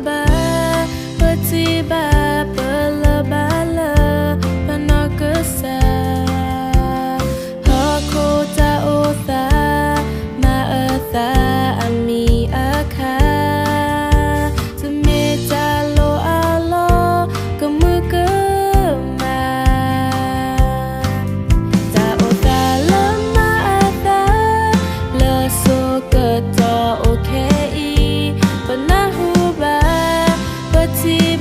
tiba-tiba Gì,